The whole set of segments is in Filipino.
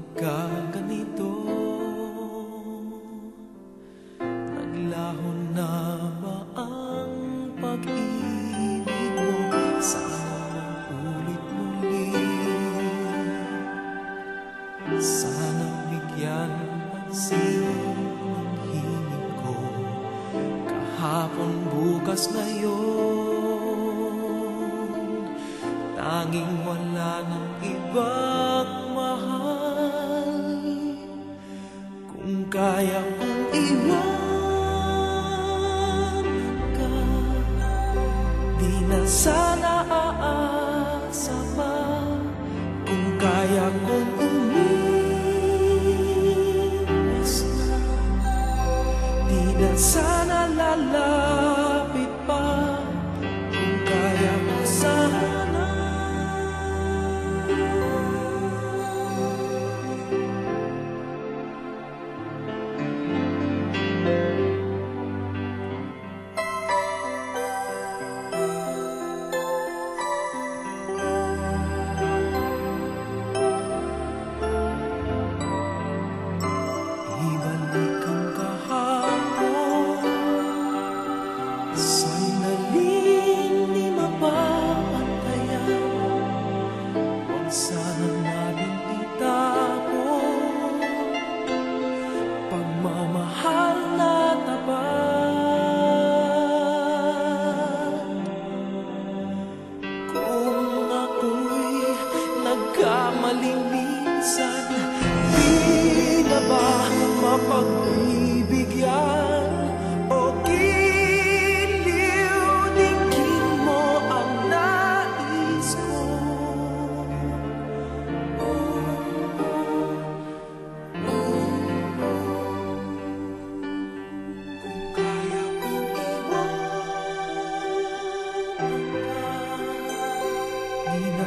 pagkaganito Naglaho na ba ang pag-ibig mo? Sana ulit muli. Sana bigyan pansin ng hingin ko. Kahapon bukas ngayon Tanging wala ng iba. sana aasa pa kung kaya kong umawit.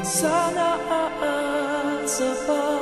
Sana aasa pa